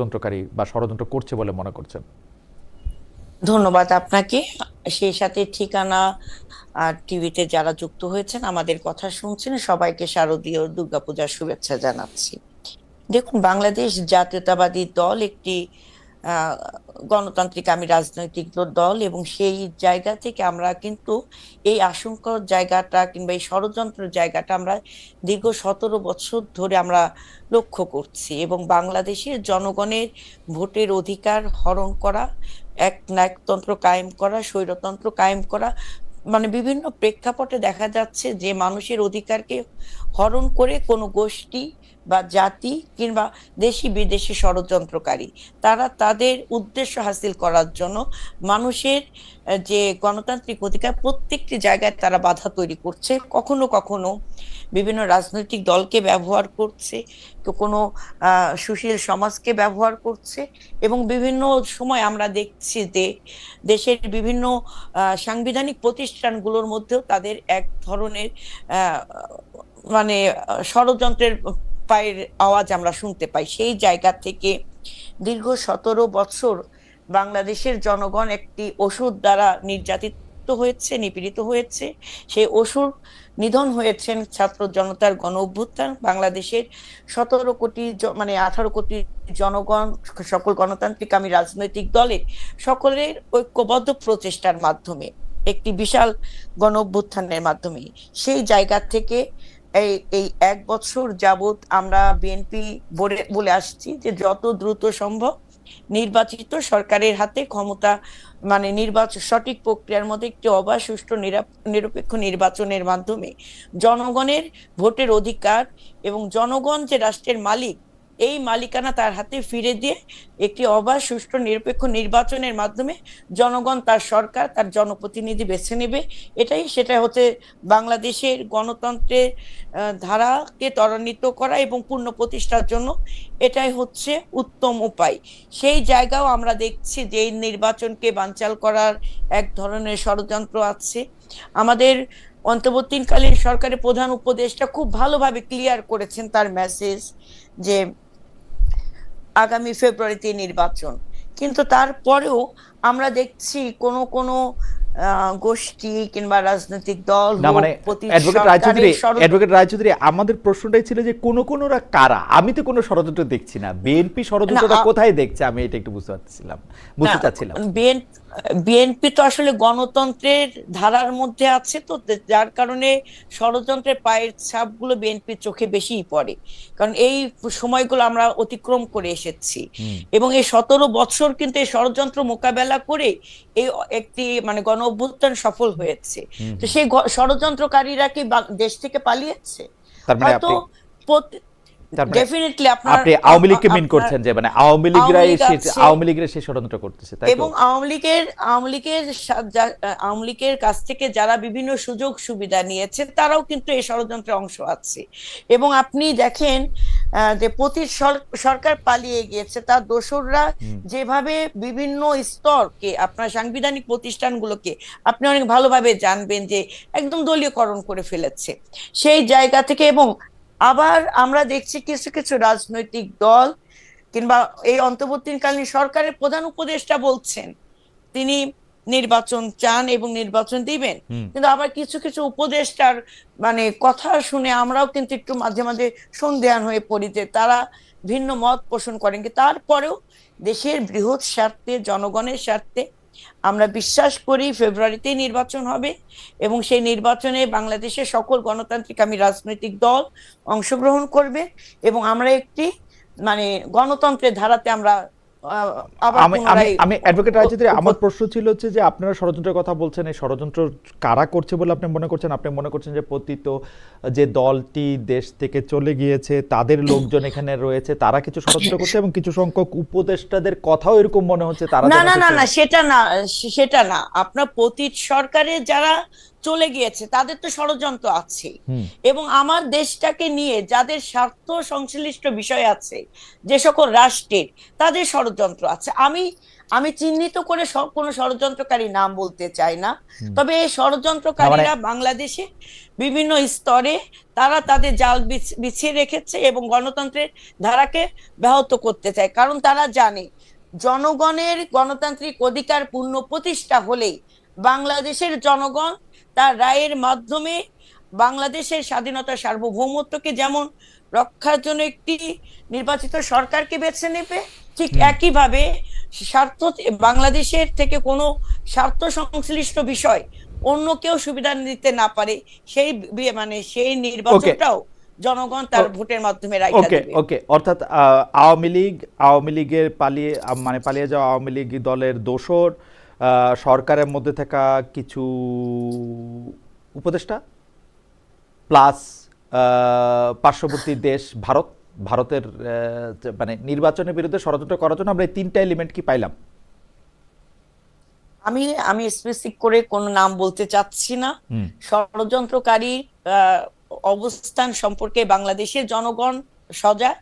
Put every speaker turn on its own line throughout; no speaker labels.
ষড়যন্ত্রকারী বা ষড়যন্ত্র করছে বলে মনে করছেন?
ধন্যবাদ আপনাকে। সেই সাথে ঠিকানা আর টিভিতে যারা যুক্ত হয়েছেন, আমাদের কথা শুনছেন, সবাইকে শারদীয় দুর্গাপূজার শুভেচ্ছা জানাচ্ছি। দেখুন, বাংলাদেশ জাতীয়তাবাদী দল একটি গণতান্ত্রিক আমি রাজনৈতিক দল এবং সেই জায়গা থেকে আমরা কিন্তু এই আশঙ্কার জায়গাটা কিংবা এই ষড়যন্ত্র জায়গাটা আমরা দীর্ঘ সতেরো বছর ধরে আমরা লক্ষ্য করছি এবং বাংলাদেশের জনগণের ভোটের অধিকার হরণ করা, এক নায়কতন্ত্র কায়েম করা, স্বৈরতন্ত্র কায়েম করা মানে বিভিন্ন প্রেক্ষাপটে দেখা যাচ্ছে যে মানুষের অধিকারকে হরণ করে কোনো গোষ্ঠী বা জাতি কিংবা দেশি বিদেশি ষড়যন্ত্রকারী, তারা তাদের উদ্দেশ্য হাসিল করার জন্য মানুষের যে গণতান্ত্রিক অধিকার প্রত্যেকটি জায়গায় তারা বাধা তৈরি করছে। কখনো কখনো বিভিন্ন রাজনৈতিক দলকে ব্যবহার করছে কোনো সুশীল সমাজকে ব্যবহার করছে এবং বিভিন্ন সময় আমরা দেখছি যে দেশের বিভিন্ন সাংবিধানিক প্রতিষ্ঠানগুলোর মধ্যেও তাদের এক ধরনের মানে ষড়যন্ত্রের পায়ের আওয়াজ আমরা শুনতে পাই। সেই জায়গা থেকে দীর্ঘ সতেরো বছর বাংলাদেশের জনগণ একটি ওষুধ দ্বারা নির্যাতিত হয়েছে, নিপীড়িত হয়েছে। সেই অসুর নিধন হয়েছেন ছাত্র জনতার গণ অভ্যুত্থান। বাংলাদেশের সতেরো কোটি মানে আঠারো কোটি জনগণ, সকল গণতান্ত্রিক আমি রাজনৈতিক দলে সকলের ঐক্যবদ্ধ প্রচেষ্টার মাধ্যমে, একটি বিশাল গণ অভ্যুত্থানের মাধ্যমে। সেই জায়গা থেকে এই এই এক বছর যাবৎ আমরা বিএনপি বলে আসছি যে যত দ্রুত সম্ভব নির্বাচিত সরকারের হাতে ক্ষমতা মানে নির্বাচন সঠিক প্রক্রিয়ার মধ্যে একটি অবাধ, সুষ্ঠু নিরপেক্ষ নির্বাচনের মাধ্যমে জনগণের ভোটের অধিকার এবং জনগণ যে রাষ্ট্রের মালিক এই মালিকানা তার হাতে ফিরে দিয়ে একটি অবাধ, সুষ্ঠু, নিরপেক্ষ নির্বাচনের মাধ্যমে জনগণ, তার সরকার, তার জনপ্রতিনিধি বেছে নেবে। এটাই সেটা হচ্ছে বাংলাদেশের গণতন্ত্রের ধারাকে ত্বরান্বিত করা এবং পূর্ণ প্রতিষ্ঠার জন্য এটাই হচ্ছে উত্তম উপায়। সেই জায়গাও আমরা দেখছি যে এই নির্বাচনকে বানচাল করার এক ধরনের ষড়যন্ত্র আছে। আমাদের অন্তর্বর্তীকালীন সরকারের প্রধান উপদেষ্টা খুব ভালোভাবে ক্লিয়ার করেছেন তার মেসেজ যে আগামী ফেব্রুয়ারিতে নির্বাচন। কিন্তু তারপরেও আমরা দেখছি কোন কোন গোষ্ঠী কিংবা রাজনৈতিক দল হোক,
মানে অ্যাডভোকেট রায়চৌধুরী অ্যাডভোকেট আমাদের প্রশ্নটাই ছিল যে কোন কোনরা কারা? আমি তো কোনো ষড়যন্ত্র দেখছি না। বিএনপি ষড়যন্ত্রটা কোথায় দেখছে? আমি এটা একটু বুঝতে পারছিলাম বুঝতে চাচ্ছিলাম।
বিএন- বিএনপি তো আসলে গণতন্ত্রের ধারার মধ্যে আছে তো যার কারণে ষড়যন্ত্রের পায়ের ছাপগুলো বিএনপির চোখে বেশিই পড়ে। কারণ এই সময়গুলো আমরা অতিক্রম করে এসেছি। এবং এই সতেরো বছর কিন্তু এই ষড়যন্ত্র মোকাবেলা করে এই একটি মানে গণ অভ্যুত্থান সফল হয়েছে। তো সেই ষড়যন্ত্রকারীরা কি দেশ থেকে পালিয়েছে? হয়তো ডেফিনেটলি
আপনি আওয়ামী লীগকে মিন করছেন যে মানে আওয়ামী লীগরাই
আওয়ামী লীগ
সে-
আছে।
আওয়ামী লীগের সে ষড়যন্ত্র করতেছে তাই
এবং আওয়ামী লীগের আওয়ামী লীগের আওয়ামী লীগের কাছ থেকে যারা বিভিন্ন সুযোগ সুবিধা নিয়েছে তারাও কিন্তু এই ষড়যন্ত্রের অংশ আছে। এবং আপনি দেখেন আহ, যে প্রতি সরকার পালিয়ে গিয়েছে তার দোসররা যেভাবে বিভিন্ন স্তরকে আপনার সাংবিধানিক প্রতিষ্ঠানগুলোকে আপনি অনেক ভালোভাবে জানবেন যে একদম দলীয়করণ করে ফেলেছে। সেই জায়গা থেকে এবং আবার আমরা দেখছি কিছু কিছু রাজনৈতিক দল কিংবা এই অন্তর্বর্তীকালীন সরকারের প্রধান উপদেষ্টা বলছেন তিনি নির্বাচন চান এবং নির্বাচন দিবেন। কিন্তু আবার কিছু কিছু উপদেষ্টার মানে কথা শুনে আমরাও কিন্তু একটু মাঝে মাঝে সন্দেহান হয়ে পড়ি যে তারা ভিন্ন মত পোষণ করেন। কিন্তু তারপরেও দেশের বৃহৎ স্বার্থে জনগণের স্বার্থে আমরা বিশ্বাস করি ফেব্রুয়ারিতেই নির্বাচন হবে এবং সেই নির্বাচনে বাংলাদেশের সকল গণতান্ত্রিক আমি রাজনৈতিক দল অংশগ্রহণ করবে এবং আমরা একটি মানে গণতন্ত্রের ধারাতে আমরা
আমি আমি অ্যাডভোকেট রায়চৌধুরী আমার প্রশ্ন ছিল হচ্ছে যে আপনারা ষড়যন্ত্রের কথা বলছেন এই ষড়যন্ত্র কারা করছে বলে আপনি মনে করছেন? আপনি মনে করছেন যে পতিত যে দলটি দেশ থেকে চলে গিয়েছে তাদের লোকজন এখানে রয়েছে তারা কিছু ষড়যন্ত্র করছে এবং কিছু সংখ্যক উপদেষ্টাদের কথাও এরকম মনে হচ্ছে তারা
না না না না সেটা না সেটা না। আপনার পতীত সরকারে যারা চলে গিয়েছে তাদের তো ষড়যন্ত্র আছে এবং আমার দেশটাকে নিয়ে যাদের স্বার্থ সংশ্লিষ্ট বিষয় আছে যে সকল রাষ্ট্রের তাদের ষড়যন্ত্র আছে। আমি আমি চিহ্নিত করে কোনো ষড়যন্ত্রকারী নাম বলতে চাই না। তবে এই ষড়যন্ত্রকারীরা বাংলাদেশে বিভিন্ন স্তরে তারা তাদের জাল বিছিয়ে রেখেছে এবং গণতন্ত্রের ধারাকে ব্যাহত করতে চায়। কারণ তারা জানে জনগণের গণতান্ত্রিক অধিকার পূর্ণ প্রতিষ্ঠা হলেই বাংলাদেশের জনগণ তার রায়ের মাধ্যমে বাংলাদেশের স্বাধীনতা সার্বভৌমত্বকে যেমন রক্ষার জন্য একটি নির্বাচিত সরকারকে বেছে নেবে ঠিক একইভাবে স্বার্থ বাংলাদেশের থেকে কোনো স্বার্থ সংশ্লিষ্ট বিষয় অন্য কেউ সুবিধা নিতে না পারে সেই মানে সেই নির্বাচনটাও জনগণ তার ভোটের মাধ্যমে রায়
ওকে ওকে অর্থাৎ আওয়ামী লীগ আওয়ামী লীগের পালিয়ে মানে পালিয়ে যাওয়া আওয়ামী লীগ দলের আহ, সরকারের মধ্যে থাকা কিছু উপদেষ্টা প্লাস পার্শ্ববর্তী দেশ ভারত ভারতের মানে নির্বাচনের বিরুদ্ধে ষড়যন্ত্র করার জন্য আমরা এই তিনটা এলিমেন্ট কি পাইলাম?
আমি আমি স্পেসিফিক করে কোনো নাম বলতে চাচ্ছি না। ষড়যন্ত্রকারী অবস্থান সম্পর্কে বাংলাদেশের জনগণ সজাগ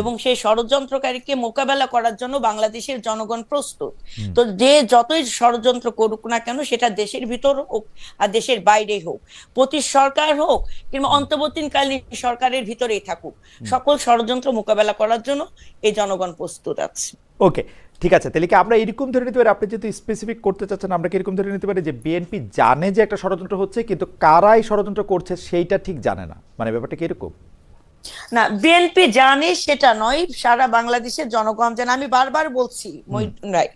এবং সেই ষড়যন্ত্রকারীকে মোকাবেলা করার জন্য বাংলাদেশের জনগণ প্রস্তুত। তো যে যতই ষড়যন্ত্র করুক না কেন সেটা দেশের ভিতর হোক আর দেশের বাইরে হোক প্রতি সরকার হোক কিংবা অন্তর্বর্তীকালীন সরকারের ভিতরেই থাকুক সকল ষড়যন্ত্র মোকাবেলা করার জন্য এই জনগণ প্রস্তুত আছে।
ওকে ঠিক আছে তাহলে কি আমরা এরকম ধরে নিতে পারি? আপনি যেহেতু স্পেসিফিক করতে চাচ্ছেন আমরা কি এরকম ধরে নিতে পারি যে বিএনপি জানে যে একটা ষড়যন্ত্র হচ্ছে কিন্তু কারাই ষড়যন্ত্র করছে সেইটা ঠিক জানে না? মানে ব্যাপারটা কি এরকম?
না বিএনপি জানে সেটা নয় সারা বাংলাদেশের জনগণ জানে। আমি বারবার বলছি মহিউদ্দিন রায়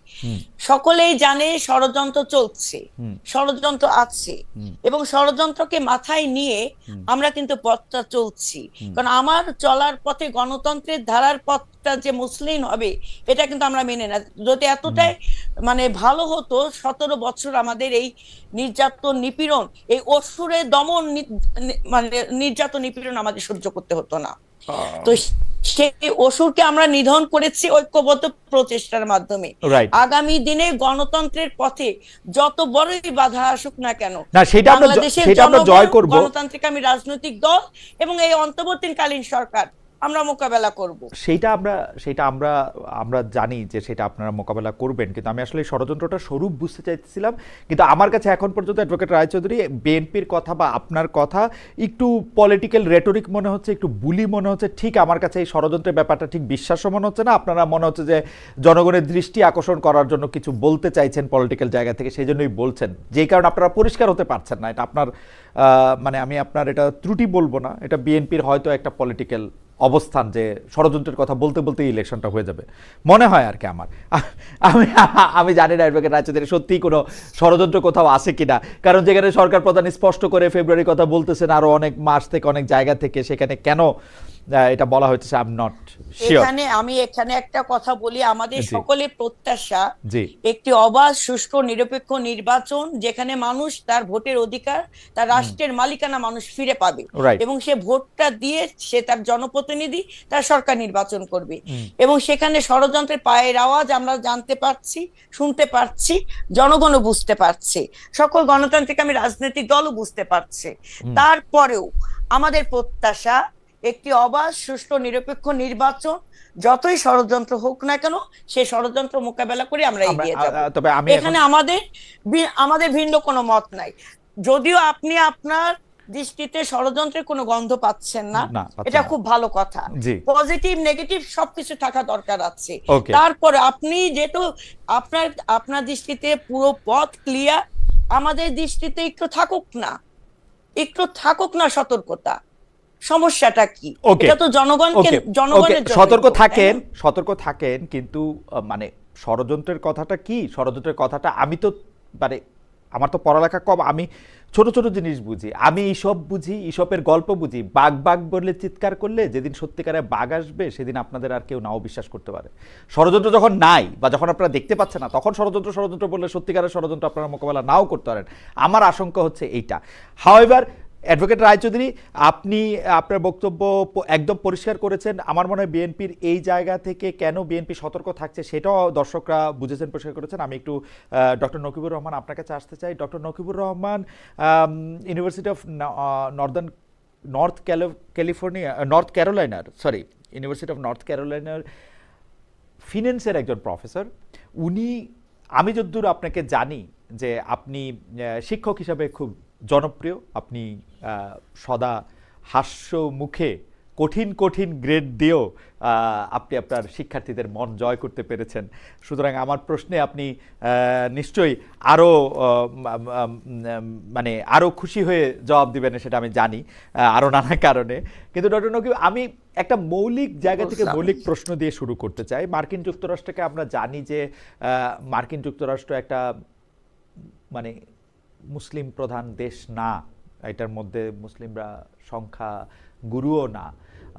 সকলেই জানে ষড়যন্ত্র চলছে ষড়যন্ত্র আছে এবং ষড়যন্ত্রকে মাথায় নিয়ে আমরা কিন্তু পথটা চলছি। কারণ আমার চলার পথে গণতন্ত্রের ধারার পথটা যে মুসলিম হবে এটা কিন্তু আমরা মেনে না। যদি এতটাই মানে ভালো হতো সতেরো বছর আমাদের এই নির্যাতন নিপীড়ন এই অসুরের দমন মানে নির্যাতন নিপীড়ন আমাদের সহ্য করতে হতো। না তো সেই অসুরকে আমরা নিধন করেছি ঐক্যবদ্ধ প্রচেষ্টার মাধ্যমে। আগামী দিনে গণতন্ত্রের পথে যত বড়ই বাধা আসুক না কেন
না সেটা আমরা
বাংলাদেশের
জয় করব।
গণতান্ত্রিক আমি রাজনৈতিক দল এবং এই অন্তর্বর্তীকালীন সরকার আমরা মোকাবেলা করব।
সেইটা আমরা সেটা আমরা আমরা জানি যে সেটা আপনারা মোকাবেলা করবেন। কিন্তু আমি আসলে ষড়যন্ত্রটা স্বরূপ বুঝতে চাইছিলাম কিন্তু আমার কাছে এখন পর্যন্ত অ্যাডভোকেট রায়চৌধুরী বিএনপির কথা বা আপনার কথা একটু পলিটিক্যাল রেটরিক মনে হচ্ছে, একটু বুলি মনে হচ্ছে, ঠিক আমার কাছে এই ষড়যন্ত্রের ব্যাপারটা ঠিক বিশ্বাস্য মনে হচ্ছে না। আপনারা মনে হচ্ছে যে জনগণের দৃষ্টি আকর্ষণ করার জন্য কিছু বলতে চাইছেন পলিটিক্যাল জায়গা থেকে, সেই জন্যই বলছেন। যেই কারণে আপনারা পরিষ্কার হতে পারছেন না। এটা আপনার মানে আমি আপনার এটা ত্রুটি বলব না। এটা বিএনপির হয়তো একটা পলিটিক্যাল অবস্থান যে ষড়যন্ত্রের কথা বলতে বলতে ইলেকশনটা হয়ে যাবে। মনে হয় আর কি আমার। আমি আমি জানি না অ্যাডভোকেট রায়চৌধুরী সত্যিই কোনো ষড়যন্ত্র কোথাও আছে কিনা। কারণ যেখানে সরকার প্রধান স্পষ্ট করে ফেব্রুয়ারির কথা বলতেছেন আরও অনেক মাস থেকে, অনেক জায়গা থেকে, সেখানে কেন এটা বলা হচ্ছে আই এম নট শিওর
এখানে আমি এখানে একটা কথা বলি আমাদের। সকলের প্রত্যাশা একটি অবাধ সুষ্ঠু নিরপেক্ষ নির্বাচন যেখানে মানুষ তার ভোটের অধিকার তার রাষ্ট্রের মালিকানা মানুষ ফিরে পাবে। এবং সে ভোটটা দিয়ে সে তার জনপ্রতিনিধি তার সরকার নির্বাচন করবে। এবং সেখানে ষড়যন্ত্রের পায়ের আওয়াজ আমরা জানতে পারছি শুনতে পারছি জনগণও বুঝতে পারছে সকল গণতান্ত্রিক আমি রাজনৈতিক দলও বুঝতে পারছে। তারপরেও আমাদের প্রত্যাশা একটি অবাধ সুষ্ঠু নিরপেক্ষ নির্বাচন যতই ষড়যন্ত্র হোক না কেন সেই ষড়যন্ত্র মোকাবেলা করে আমরা এগিয়ে যাব।
তবে আমি এখানে
আমাদের আমাদের ভিন্ন কোনো মত নাই। যদিও আপনি আপনার দৃষ্টিতে ষড়যন্ত্রের কোনো গন্ধ পাচ্ছেন না এটা খুব ভালো কথা। পজিটিভ নেগেটিভ সবকিছু থাকা দরকার আছে. তারপরে আপনি যেহেতু আপনার আপনার দৃষ্টিতে পুরো পথ ক্লিয়ার আমাদের দৃষ্টিতে একটু থাকুক না। একটু থাকুক না সতর্কতা। সমস্যাটা কি? এটা তো জনগণকে জনগণের
সতর্ক? থাকেন সতর্ক থাকেন কিন্তু মানে ষড়যন্ত্রের কথাটা কি? ষড়যন্ত্রের কথাটা আমি তো মানে আমার তো পড়ালেখা কম আমি ছোট ছোট জিনিস বুঝি আমি এইসব বুঝি ইসবের গল্প বুঝি বাঘ বাঘ বললে চিৎকার করলে যেদিন সত্যিকারে বাঘ আসবে সেদিন আপনাদের আর কেউ নাও বিশ্বাস করতে পারে। ষড়যন্ত্র যখন নাই বা যখন আপনারা দেখতে পাচ্ছেন না তখন ষড়যন্ত্র ষড়যন্ত্র বললে সত্যিকারের ষড়যন্ত্র আপনারা মোকাবেলা নাও করতে পারেন। আমার আশঙ্কা হচ্ছে এইটা। হাওয়েভার অ্যাডভোকেট রায়চৌধুরী, আপনি, আপনার বক্তব্য একদম পরিষ্কার করেছেন। আমার মনে হয় বিএনপির এই জায়গা থেকে কেন বিএনপি সতর্ক থাকছে সেটাও দর্শকরা বুঝেছেন, পরিষ্কার করেছেন। আমি একটু ডক্টর নকিবুর রহমান আপনার কাছে আসতে চাই। Doctor Nakibur Rahman university of northern north California north ক্যারোলাইনার sorry university of north ক্যারোলাইনার ফিন্যান্সের একজন প্রফেসর উনি, আমি যদ্দূর আপনাকে জানি যে আপনি শিক্ষক হিসাবে খুব জনপ্রিয়। আপনি সদা হাস্য মুখে কঠিন কঠিন গ্রেড দিয়েও আপনি আপনার শিক্ষার্থীদের মন জয় করতে পেরেছেন। সুতরাং আমার প্রশ্নে আপনি নিশ্চয়ই আরও মানে আরও খুশি হয়ে জবাব দিবেন সেটা আমি জানি আরও নানা কারণে। কিন্তু ডক্টর নকিব আমি একটা মৌলিক জায়গা থেকে মৌলিক প্রশ্ন দিয়ে শুরু করতে চাই। মার্কিন যুক্তরাষ্ট্রকে আমরা জানি যে মার্কিন যুক্তরাষ্ট্র একটা মানে মুসলিম প্রধান দেশ না, এটার মধ্যে মুসলিমরা সংখ্যা গুরুও না।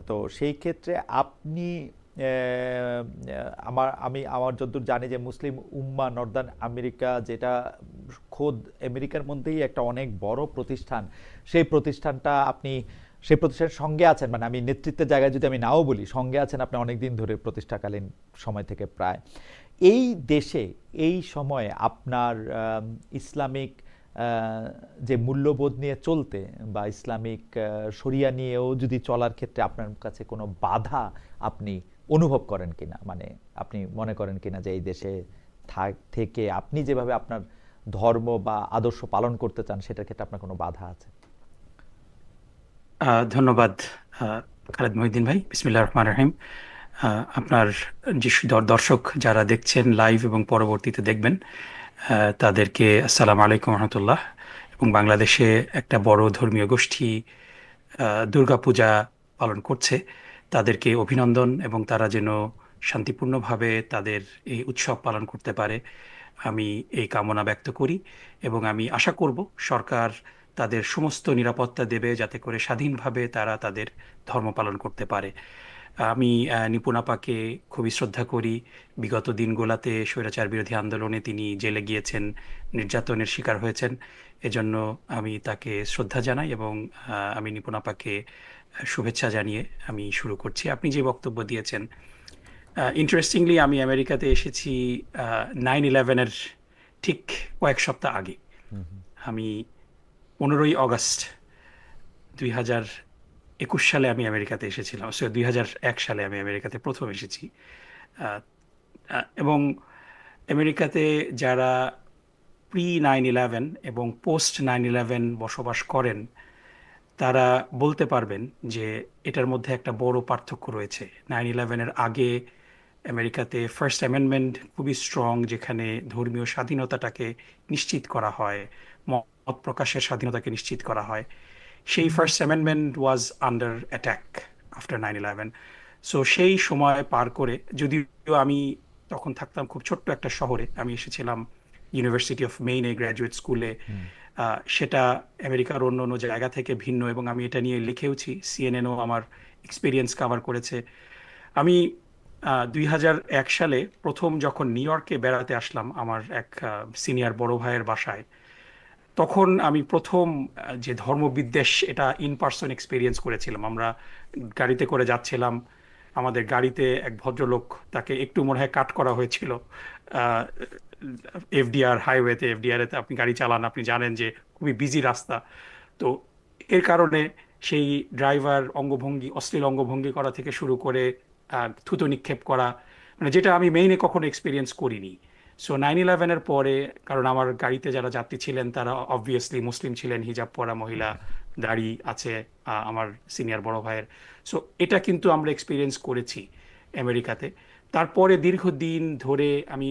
তো সেই ক্ষেত্রে আপনি আমার, আমি আমার যতদূর জানি যে মুসলিম উম্মা নর্দার্ন আমেরিকা যেটা খোদ আমেরিকার মধ্যেই একটা অনেক বড় প্রতিষ্ঠান, সেই প্রতিষ্ঠানটা আপনি, সেই প্রতিষ্ঠানের সঙ্গে আছেন মানে আমি নেতৃত্বের জায়গায় যদি আমি নাও বলি, সঙ্গে আছেন আপনি অনেক দিন ধরে প্রতিষ্ঠাকালীন সময় থেকে প্রায়। এই দেশে, এই সময়ে আপনার ইসলামিক যে মূল্যবোধ নিয়ে চলতে বা ইসলামিক শরিয়া নিয়েও যদি চলার ক্ষেত্রে আপনার কাছে কোনো বাধা আপনি অনুভব করেন কিনা? মানে আপনি মনে করেন কিনা যে এই দেশে থাক- আপনি যেভাবে আপনার ধর্ম বা আদর্শ পালন করতে চান, সেটার ক্ষেত্রে আপনার কোনো বাধা আছে?
ধন্যবাদ খালেদ মহিউদ্দিন ভাই। বিসমিল্লাহ রহমান রহিম। আপনার যে দর- দর্শক যারা দেখছেন, লাইভ এবং পরবর্তীতে দেখবেন তাদেরকে আসসালাম আলাইকুম রহমতুল্লাহ। এবং বাংলাদেশে একটা বড় ধর্মীয় গোষ্ঠী দুর্গাপূজা পালন করছে। তাদেরকে অভিনন্দন এবং তারা যেন শান্তিপূর্ণভাবে তাদের এই উৎসব পালন করতে পারে। আমি এই কামনা ব্যক্ত করি এবং আমি আশা করব সরকার তাদের সমস্ত নিরাপত্তা দেবে যাতে করে স্বাধীনভাবে তারা তাদের ধর্ম পালন করতে পারে। আমি আহ, নিপুণাপাকে খুবই শ্রদ্ধা করি। বিগত দিনগুলোতে স্বৈরাচার বিরোধী আন্দোলনে তিনি জেলে গিয়েছেন নির্যাতনের শিকার হয়েছেন। এজন্য আমি তাকে শ্রদ্ধা জানাই এবং আমি নিপুণাপাকে শুভেচ্ছা জানিয়ে আমি শুরু করছি। আপনি যে বক্তব্য দিয়েছেন ইন্টারেস্টিংলি আমি আমেরিকাতে এসেছি নাইন ইলেভেনের ঠিক কয়েক সপ্তাহ আগে। আমি পনেরোই অগস্ট দুই হাজার একুশ সালে আমি আমেরিকাতে এসেছিলাম, সো দুই এক সালে আমি আমেরিকাতে প্রথম এসেছি। এবং আমেরিকাতে যারা প্রি নাইন ইলেভেন এবং পোস্ট নাইন ইলেভেন বসবাস করেন, তারা বলতে পারবেন যে এটার মধ্যে একটা বড় পার্থক্য রয়েছে। নাইন ইলেভেনের আগে আমেরিকাতে ফার্স্ট অ্যামেন্ডমেন্ট খুবই স্ট্রং যেখানে ধর্মীয় স্বাধীনতাটাকে নিশ্চিত করা হয়, মত প্রকাশের স্বাধীনতাকে নিশ্চিত করা হয়। সেই first amendment was under attack after nine eleven so সেই সময় পার করে যদিও আমি তখন থাকতাম খুব ছোট্ট একটা শহরে আমি এসেছিলাম ইউনিভার্সিটি অফ মেইনে গ্র্যাজুয়েট স্কুলে সেটা আমেরিকার অন্য অন্য জায়গা থেকে ভিন্ন এবং আমি এটা নিয়ে লিখেওছি সিএনএনও আমার এক্সপিরিয়েন্স কভার করেছে। আমি দুই হাজার এক সালে প্রথম যখন নিউ ইয়র্কে বেড়াতে আসলাম আমার এক সিনিয়র বড় ভাইয়ের বাসায় তখন আমি প্রথম যে ধর্মবিদ্বেষ, এটা ইন পার্সন এক্সপিরিয়েন্স করেছিলাম। আমরা গাড়িতে করে যাচ্ছিলাম। আমাদের গাড়িতে এক ভদ্রলোক, তাকে একটু মনে হয় কাট করা হয়েছিল। এফডিআর, হাইওয়েতে এফডিআর এতে আপনি গাড়ি চালান, আপনি জানেন যে খুবই বিজি রাস্তা। তো এর কারণে সেই ড্রাইভার অঙ্গভঙ্গি, অশ্লীল অঙ্গভঙ্গি করা থেকে শুরু করে থুতো নিক্ষেপ করা মানে যেটা আমি মেইনে কখনো এক্সপিরিয়েন্স করিনি। সো নাইন ইলেভেনের পরে, কারণ আমার গাড়িতে যারা যাত্রী ছিলেন, তারা অবভিয়াসলি মুসলিম ছিলেন, হিজাব পরা মহিলা দাড়ি আছে আমার সিনিয়র বড় ভাইয়ের। সো এটা কিন্তু আমরা এক্সপিরিয়েন্স করেছি আমেরিকাতে। তারপরে দীর্ঘদিন ধরে আমি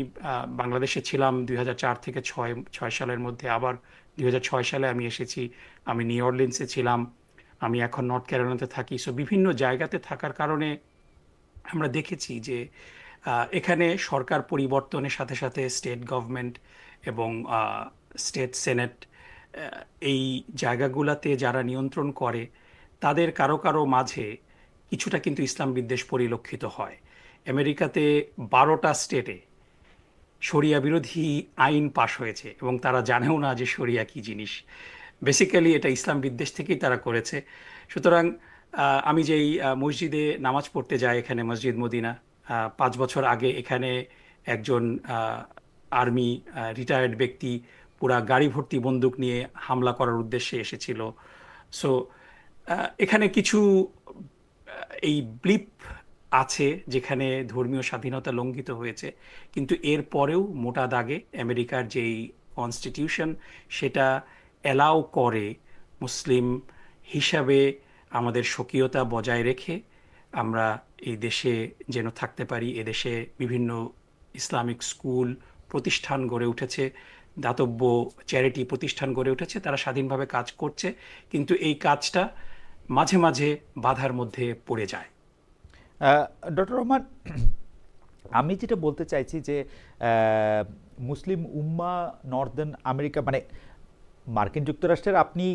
বাংলাদেশে ছিলাম দু হাজার চার থেকে ছয় ছয় সালের মধ্যে। আবার দুই হাজার ছয় সালে আমি এসেছি, আমি নিউ অরলিন্সে ছিলাম, আমি এখন নর্থ ক্যারোলিনাতে থাকি। সো বিভিন্ন জায়গাতে থাকার কারণে আমরা দেখেছি যে এখানে সরকার পরিবর্তনের সাথে সাথে স্টেট গভর্নমেন্ট এবং স্টেট সেনেট এই জায়গাগুলোতে যারা নিয়ন্ত্রণ করে, তাদের কারও কারও মাঝে কিছুটা কিন্তু ইসলাম বিদ্বেষ পরিলক্ষিত হয়। আমেরিকাতে বারোটা স্টেটে শরিয়া বিরোধী আইন পাশ হয়েছে এবং তারা জানেও না যে শরিয়া কি জিনিস। বেসিক্যালি এটা ইসলাম বিদ্বেষ থেকেই তারা করেছে। সুতরাং আমি যেই মসজিদে নামাজ পড়তে যাই এখানে মসজিদ মদিনা পাঁচ বছর আগে এখানে একজন আর্মি রিটায়ার্ড ব্যক্তি পুরা গাড়ি ভর্তি বন্দুক নিয়ে হামলা করার উদ্দেশ্যে এসেছিল। সো এখানে কিছু এই ব্লিপ আছে যেখানে ধর্মীয় স্বাধীনতা লঙ্ঘিত হয়েছে, কিন্তু এর পরেও মোটা দাগে আমেরিকার যেই কনস্টিটিউশন সেটা অ্যালাউ করে মুসলিম হিসাবে আমাদের স্বকীয়তা বজায় রেখে আমরা এই দেশে যেন থাকতে পারি এদেশে বিভিন্ন ইসলামিক স্কুল, প্রতিষ্ঠান গড়ে উঠেছে, দাতব্য চ্যারিটি প্রতিষ্ঠান গড়ে উঠেছে, তারা স্বাধীনভাবে কাজ করছে, কিন্তু এই কাজটা মাঝে মাঝে বাধার মধ্যে পড়ে যায়।
ডক্টর রহমান, আমি যেটা বলতে চাইছি যে মুসলিম উম্মা, নর্দার্ন আমেরিকা মানে মার্কিন যুক্তরাষ্ট্রের আপনি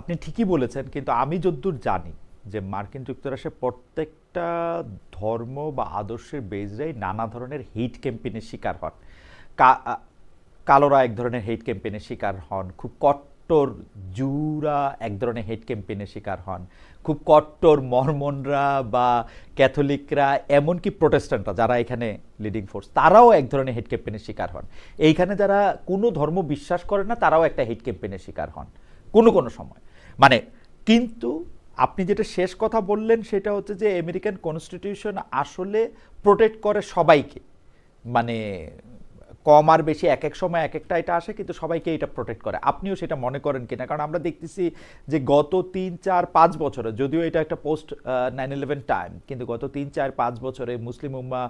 আপনি ঠিকই বলেছেন, কিন্তু আমি যদ্দূর জানি যে মার্কিন যুক্তরাষ্ট্রের প্রত্যেকটা ধর্ম বা আদর্শের বেজরাই নানা ধরনের হেইট ক্যাম্পেইনের শিকার হন। কালোরা এক ধরনের হেট ক্যাম্পেইনের শিকার হন। খুব কট্টর জুরা এক ধরনের হেইট ক্যাম্পেইনের শিকার হন। খুব কট্টর মর্মনরা বা ক্যাথলিকরা, এমনকি প্রোটেস্ট্যান্টরা যারা এখানে লিডিং ফোর্স তারাও এক ধরনের হেড ক্যাম্পেইনের শিকার হন। এইখানে যারা কোনো ধর্ম বিশ্বাস করে না, তারাও একটা হেড ক্যাম্পেইনের শিকার হন। কোনো কোনো সময়। মানে কিন্তু আপনি যেটা শেষ কথা বললেন সেটা হচ্ছে যে আমেরিকান কনস্টিটিউশন আসলে প্রোটেক্ট করে সবাইকে। মানে কম আর বেশি এক এক সময় এক একটা এটা আসে, কিন্তু সবাইকে এটা প্রোটেক্ট করে। আপনিও সেটা মনে করেন কিনা? কারণ আমরা দেখতেছি যে গত তিন, চার, পাঁচ বছরে, যদিও এটা একটা পোস্ট নাইন ইলেভেন টাইম কিন্তু গত তিন, চার, পাঁচ বছরে মুসলিম উম্মা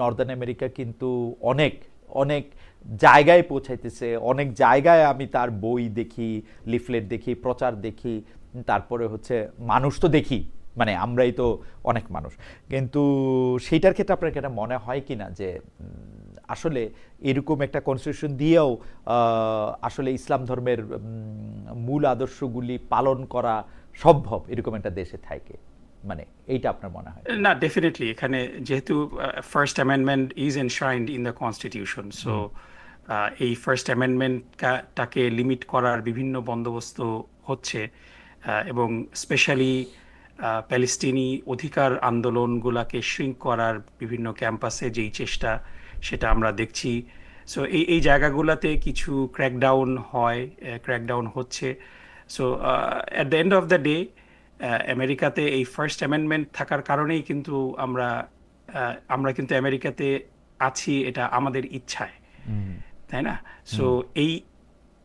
নর্দার্ন আমেরিকা কিন্তু অনেক অনেক জায়গায় পৌঁছাইতেছে, অনেক জায়গায় আমি তার বই দেখি লিফলেট দেখি, প্রচার দেখি। তারপরে হচ্ছে মানুষ তো দেখি মানে আমরাই তো অনেক মানুষ। কিন্তু সেইটার ক্ষেত্রে আপনার এটা মনে হয় কি না যে আসলে এরকম একটা কনস্টিটিউশন দিয়েও আসলে ইসলাম ধর্মের মূল আদর্শগুলি পালন করা সম্ভব এরকম একটা দেশে থাকে? মানে এইটা আপনার মনে হয়?
না ডেফিনেটলি এখানে যেহেতু first amendment is enshrined in the constitution so এই ফার্স্ট অ্যামেন্ডমেন্টটাকে লিমিট করার বিভিন্ন বন্দোবস্ত হচ্ছে। এবং স্পেশালি প্যালেস্তিনি অধিকার আন্দোলনগুলাকে শ্রিঙ্ক করার বিভিন্ন ক্যাম্পাসে যেই চেষ্টা সেটা আমরা দেখছি। সো এই এই জায়গাগুলোতে কিছু ক্র্যাকডাউন হয় ক্র্যাকডাউন হচ্ছে। So at the end of the day আমেরিকাতে এই ফার্স্ট অ্যামেন্ডমেন্ট থাকার কারণেই কিন্তু আমরা আমরা কিন্তু আমেরিকাতে আছি এটা আমাদের ইচ্ছায়। তাই না? সো এই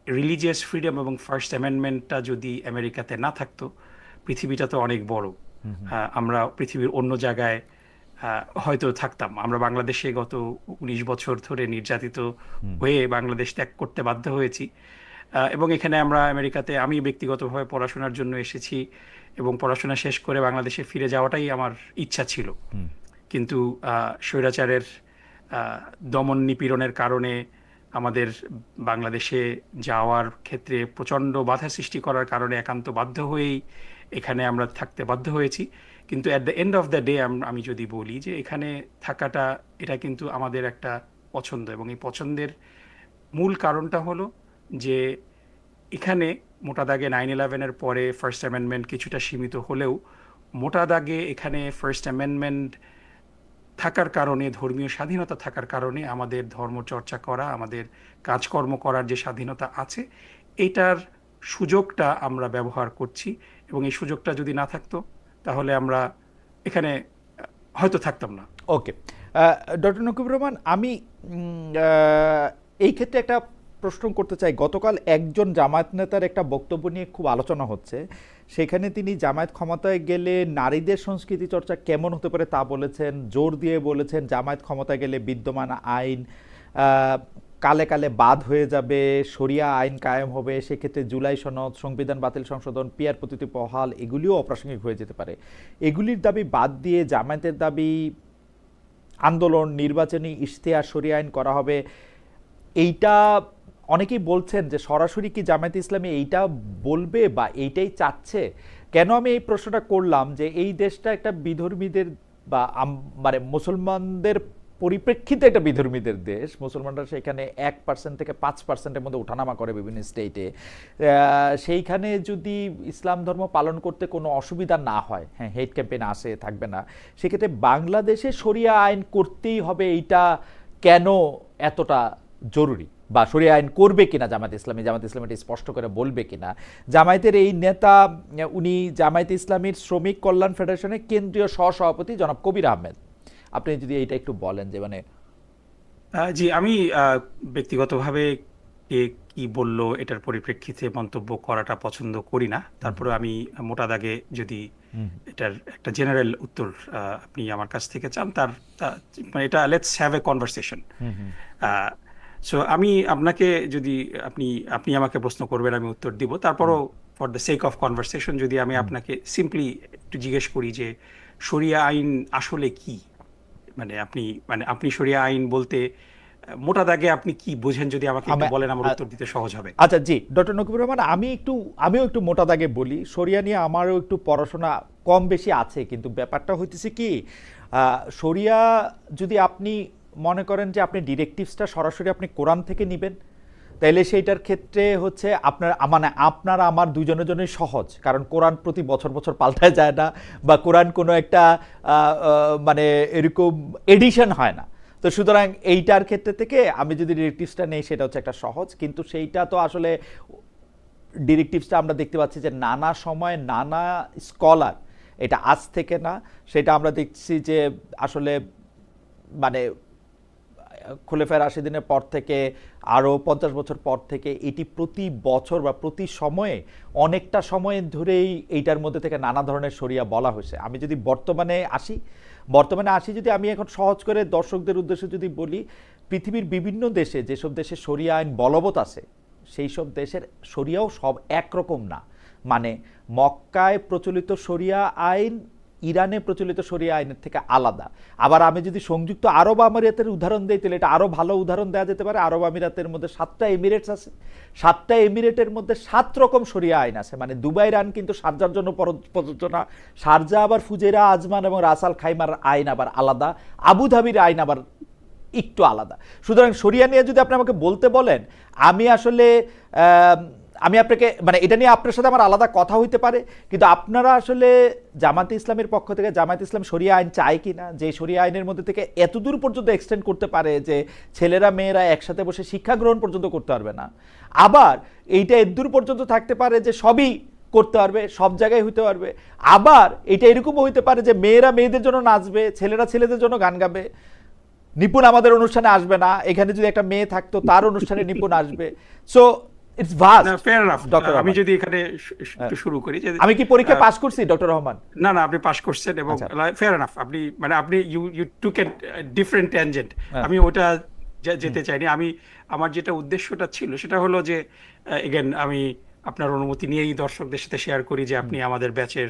রিলিজিয়াস ফ্রিডম এবং ফার্স্ট অ্যামেন্ডমেন্টটা যদি আমেরিকাতে না থাকতো পৃথিবীটা তো অনেক বড়। আমরা পৃথিবীর অন্য জায়গায় হয়তো থাকতাম। আমরা বাংলাদেশে গত উনিশ বছর ধরে নির্যাতিত হয়ে বাংলাদেশ ত্যাগ করতে বাধ্য হয়েছি। এবং এখানে আমরা আমেরিকাতে আমি ব্যক্তিগতভাবে পড়াশোনার জন্য এসেছি এবং পড়াশোনা শেষ করে বাংলাদেশে ফিরে যাওয়াটাই আমার ইচ্ছা ছিল। কিন্তু স্বৈরাচারের দমন নিপীড়নের কারণে আমাদের বাংলাদেশে যাওয়ার ক্ষেত্রে প্রচণ্ড বাধা সৃষ্টি করার কারণে একান্ত বাধ্য হয়েই এখানে আমরা থাকতে বাধ্য হয়েছি। কিন্তু at the end of the day আমি যদি বলি যে এখানে থাকাটা, এটা কিন্তু আমাদের একটা পছন্দ এবং এই পছন্দের মূল কারণটা হলো যে এখানে মোটা দাগে নাইন ইলেভেনের পরে ফার্স্ট অ্যামেন্ডমেন্ট কিছুটা সীমিত হলেও মোটা দাগে এখানে ফার্স্ট অ্যামেন্ডমেন্ট থাকার কারণে, ধর্মীয় স্বাধীনতা থাকার কারণে আমাদের ধর্ম চর্চা করা, আমাদের কাজকর্ম করার যে স্বাধীনতা আছে, এটার সুযোগটা আমরা ব্যবহার করছি এবং এই সুযোগটা যদি না থাকতো, তাহলে আমরা এখানে, হয়তো থাকতাম না।
ওকে। ডক্টর নকিবুর রহমান, আমি এই ক্ষেত্রে একটা প্রশ্ন করতে চাই। গতকাল একজন জামায়াত নেতার একটা বক্তব্য নিয়ে খুব আলোচনা হচ্ছে। সেখানে তিনি জামায়াত ক্ষমতায় গেলে নারীদের সংস্কৃতি চর্চা কেমন হতে পারে তা বলেছেন, জোর দিয়ে বলেছেন, জামায়াত ক্ষমতায় গেলে বিদ্যমান আইন কালে কালে বাদ হয়ে যাবে, শরিয়া আইন কায়েম হবে, সেক্ষেত্রে জুলাই সনদ, সংবিধান বাতিল সংশোধন, পিয়ার প্রতিটি বহাল, এগুলিও অপ্রাসঙ্গিক হয়ে যেতে পারে। এগুলির দাবি বাদ দিয়ে জামায়াতের দাবি, আন্দোলন, নির্বাচনী ইশতেহার সরিয়ে আইন করা হবে, এইটা অনেকেই বলছেন যে সরাসরি কি জামায়াত ইসলামী এইটা বলবে বা এইটাই চাচ্ছে? কেন আমি এই প্রশ্নটা করলাম যে এই দেশটা একটা বিধর্মীদের বা মানে মুসলমানদের পরিপ্রেক্ষিতে একটা বিধর্মীদের দেশ। মুসলমানরা সেখানে এক পার্সেন্ট থেকে পাঁচ পার্সেন্টের মধ্যে ওঠানামা করে বিভিন্ন স্টেটে সেইখানে যদি ইসলাম ধর্ম পালন করতে কোনো অসুবিধা না হয় হ্যাঁ হেড ক্যাম্পেইন আসে, থাকবে না, সেক্ষেত্রে বাংলাদেশে শরিয়া আইন করতেই হবে এইটা কেন এতটা জরুরি? বা শরিয়া আইন করবে কিনা জামাত ইসলামী জামাত ইসলামী এটা স্পষ্ট করে বলবে কিনা? জামায়াতের এই নেতা উনি জামায়াত ইসলামীর শ্রমিক কল্যাণ ফেডারেশনের কেন্দ্রীয় সহসভাপতি জনাব কবির আহমেদ। আপনি যদি এইটা একটু বলেন যে মানে
জি আমি ব্যক্তিগতভাবে কে কি বলল এটার পরিপ্রেক্ষিতে মন্তব্য করাটা পছন্দ করি না। তারপরে আমি মোটা দাগে যদি এটার একটা জেনারেল উত্তর আপনি আমার কাছ থেকে চান তার মানে এটা let's have a conversation so আমি আপনাকে যদি আপনি আপনি আমাকে প্রশ্ন করবেন আমি উত্তর দিব। তারপরও for the sake of conversation যদি আমি আপনাকে সিম্পলি একটু জিজ্ঞেস করি যে শরিয়া আইন আসলে কি? মানে আপনি মানে আপনি শরিয়া আইন বলতে মোটা দাগে আপনি কি বোঝেন? যদি আমাকে একটু বলেন আমার উত্তর দিতে সহজ হবে।
আচ্ছা জি। ডক্টর নকিবুর রহমান আমি একটু আমিও একটু মোটা দাগে বলি। শরিয়া নিয়ে আমারও একটু পড়াশোনা কম বেশি আছে। কিন্তু ব্যাপারটা হইতেছে কি আহ, শরিয়া যদি আপনি মনে করেন যে আপনি ডিরেক্টিভসটা সরাসরি আপনি কোরআন থেকে নেবেন, তাইলে সেইটার ক্ষেত্রে হচ্ছে আপনার মানে আপনার আমার দুজনের জন্যই সহজ। কারণ কোরআন প্রতি বছর বছর পাল্টায় যায় না বা কোরআন কোনো একটা মানে এরকম এডিশন হয় না। তো সুতরাং এইটার ক্ষেত্রে থেকে আমি যদি ডিরেক্টিভসটা নেই, সেটা হচ্ছে একটা সহজ। কিন্তু সেইটা তো আসলে ডিরেক্টিভসটা আমরা দেখতে পাচ্ছি যে নানা সময় নানা স্কলার, এটা আজ থেকে না, সেটা আমরা দেখছি যে আসলে মানে খুলেফের আশি দিনের পর থেকে আরও পঞ্চাশ বছর পর থেকে এটি প্রতি বছর বা প্রতি সময়ে অনেকটা সময় ধরেই এইটার মধ্যে থেকে নানা ধরনের সরিয়া বলা হয়েছে। আমি যদি বর্তমানে আসি বর্তমানে আসি যদি আমি এখন সহজ করে দর্শকদের উদ্দেশ্যে যদি বলি, পৃথিবীর বিভিন্ন দেশে যেসব দেশে সরিয়া আইন বলবৎ আছে, সেই সব দেশের সরিয়াও সব একরকম না। মানে মক্কায় প্রচলিত সরিয়া আইন ইরানে প্রচলিত শরিয়া আইনের থেকে আলাদা। আবার আমি যদি সংযুক্ত আরব আমিরাতের উদাহরণ দিই, তাহলে এটা আরও ভালো উদাহরণ দেওয়া যেতে পারে। আরব আমিরাতের মধ্যে সাতটা এমিরেটস আছে। সাতটা এমিরেটের মধ্যে সাত রকম শরিয়া আইন আছে। মানে দুবাইয়ের আইন কিন্তু শারজার জন্য পর- প্রযোজ্য না। শারজা আবার ফুজেরা আজমান এবং রাসাল খাইমার আইন আবার আলাদা। আবুধাবির আইন আবার একটু আলাদা। সুতরাং সরিয়া নিয়ে যদি আপনি আমাকে বলতে বলেন, আমি আসলে আম, আপনাকে মানে এটা নিয়ে আপনার সাথে আমার আলাদা কথা হইতে পারে কিন্তু আপনারা আসলে জামাতে ইসলামের পক্ষ থেকে জামাত ইসলাম শরিয়া আইন চায় কি না যে সরিয়া আইনের মধ্যে থেকে এতদূর পর্যন্ত এক্সটেন্ড করতে পারে যে ছেলেরা মেয়েরা একসাথে বসে শিক্ষা গ্রহণ পর্যন্ত করতে পারবে না। আবার এইটা এদূর পর্যন্ত থাকতে পারে যে সবই করতে পারবে সব জায়গায় হইতে পারবে। আবার এটা এরকমও হইতে পারে যে মেয়েরা মেয়েদের জন্য নাচবে ছেলেরা ছেলেদের জন্য গান গাবে। নিপুণ আমাদের অনুষ্ঠানে আসবে না। এখানে যদি একটা মেয়ে থাকতো তার অনুষ্ঠানে নিপুণ আসবে। So it's vast
fair enough
doctor
আমি যদি এখানে একটু শুরু করি যে
আমি কি পরীক্ষা পাস করছি ডক্টর রহমান
না না আপনি পাস করছেন এবং
আচ্ছা।
ফেয়ার এনাফ আপনি মানে আপনি you you took a different tangent
হ্যাঁ।
আমি ওটা যেতে চাইনি। আমি আমার যেটা উদ্দেশ্যটা ছিল সেটা হলো যে এগেন আমি আপনার অনুমতি নিয়েই দর্শকদের সাথে শেয়ার করি যে আপনি আমাদের ব্যাচের